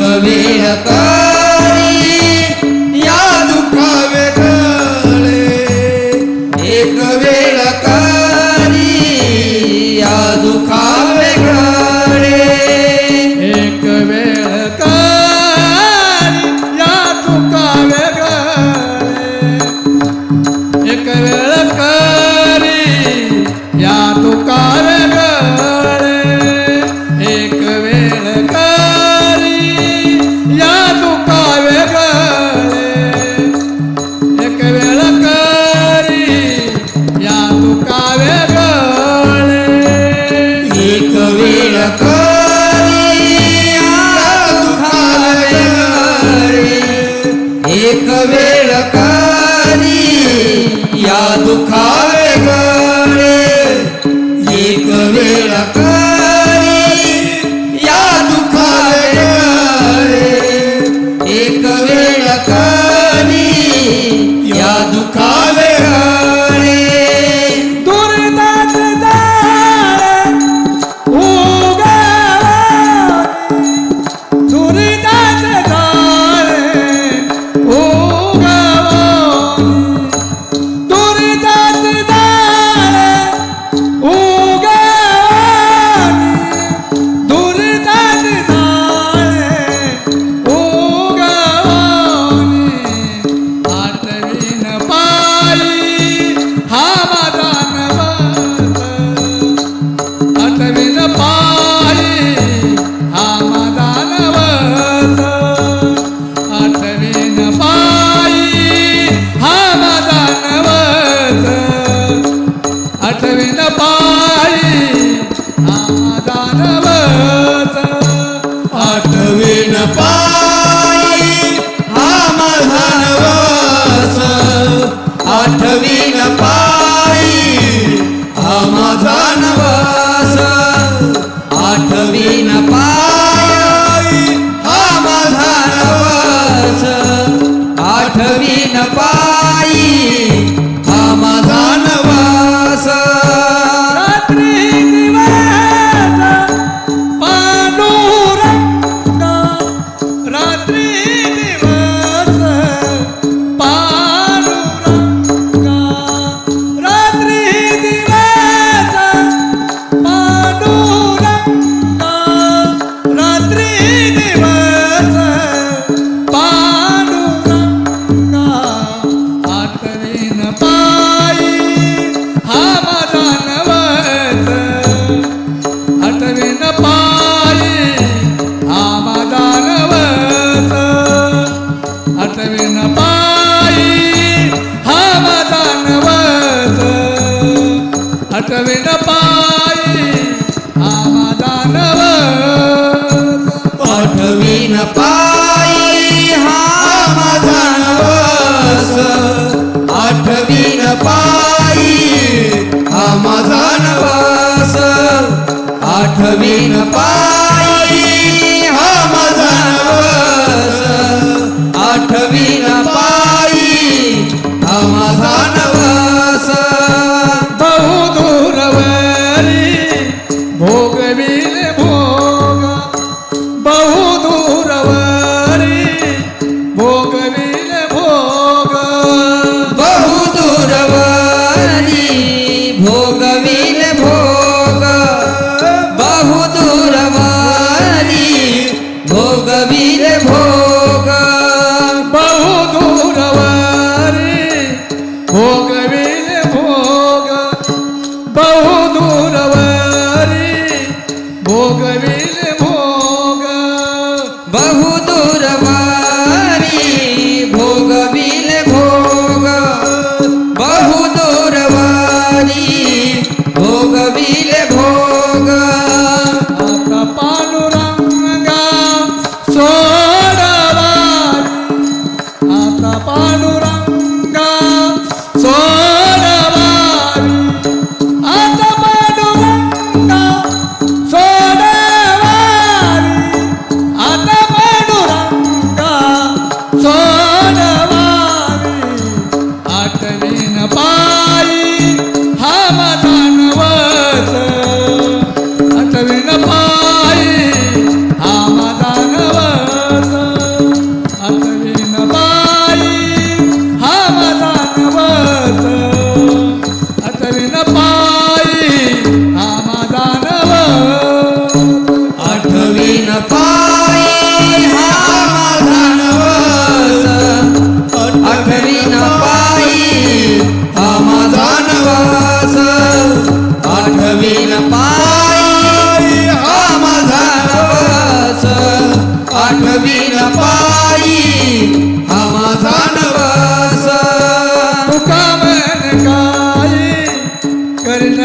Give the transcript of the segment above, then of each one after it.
Govinda ko या दुखा Amen. आठवेन पायी आवाजा नव आठवेन पायी हा माझा नवस. आठवेन पायी हा माझा नवस. आठवेन भोग बहु दूरवा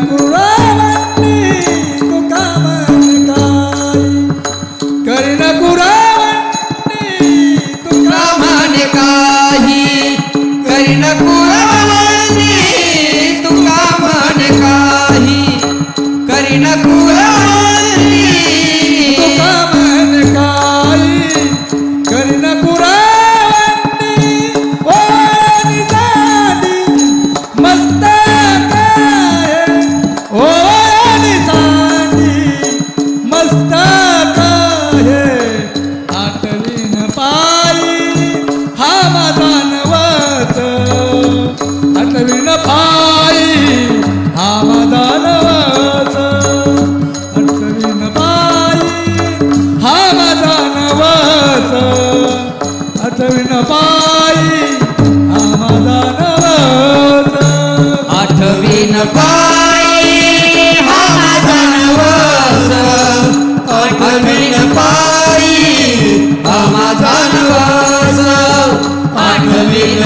Oh. पायी आम्हा जानवास आठवीन